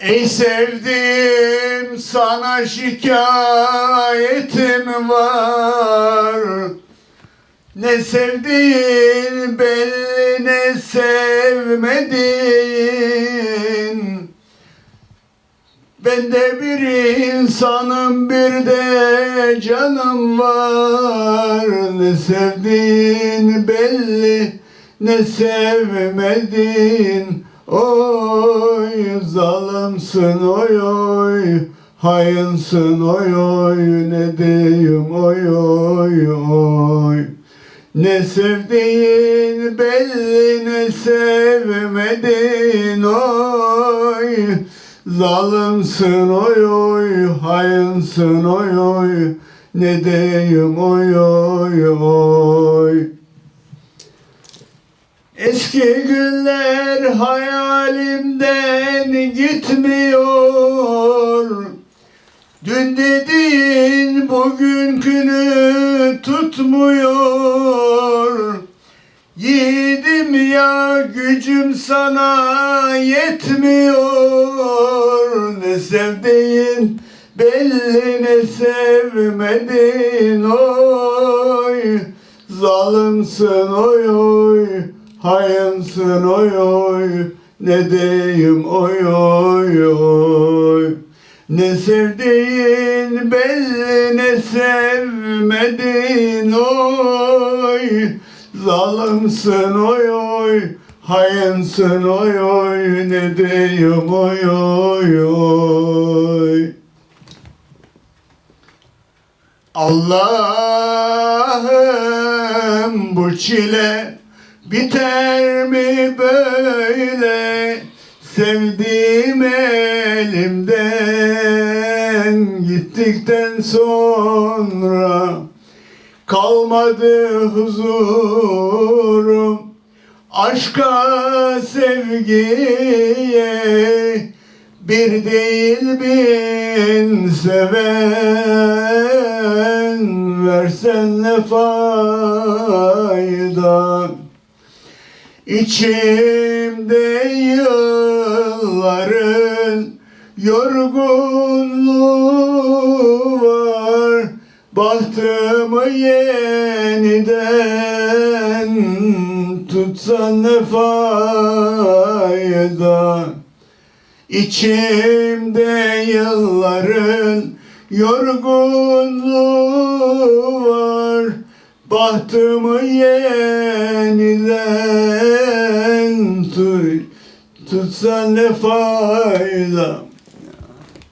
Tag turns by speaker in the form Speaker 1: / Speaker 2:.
Speaker 1: Ey sevdiğim sana şikayetim var. Ne sevdiğin belli ne sevmedin Ben de bir insanım bir de canım var. Ne sevdiğin belli ne sevmedin Oy zalimsin oy oy. Hayınsın oy oy. Ne diyeyim oy oy oy. Ne sevdiğin belli ne sevmedin oy. Zalimsin oy oy. Hayınsın oy oy. Ne diyeyim oy oy oy Eski günler hayalimden gitmiyor. Dün dediğin bugünkünü tutmuyor. Yiğidim ya gücüm sana yetmiyor. Ne sevdiğin belli ne sevmedin oy. Zalimsin oy oy Hayınsın oy oy Ne diyeyim oy oy oy. Ne sevdiğin belli ne sevmedin oy. Zalimsin oy oy Hayınsın oy oy Ne diyeyim oy oy oy. Allah'ım bu çile biter mi böyle Sevdiğim elimden? Gittikten sonra Kalmadı huzurum. Aşka sevgiye bir değil bin seven. Versen ne fayda İçimde yılların yorgunluğu var. Bahtımı yeniden tutsan ne fayda? İçimde yılların yorgunluğu Bahtımı yeniden tut, tutsa ne fayda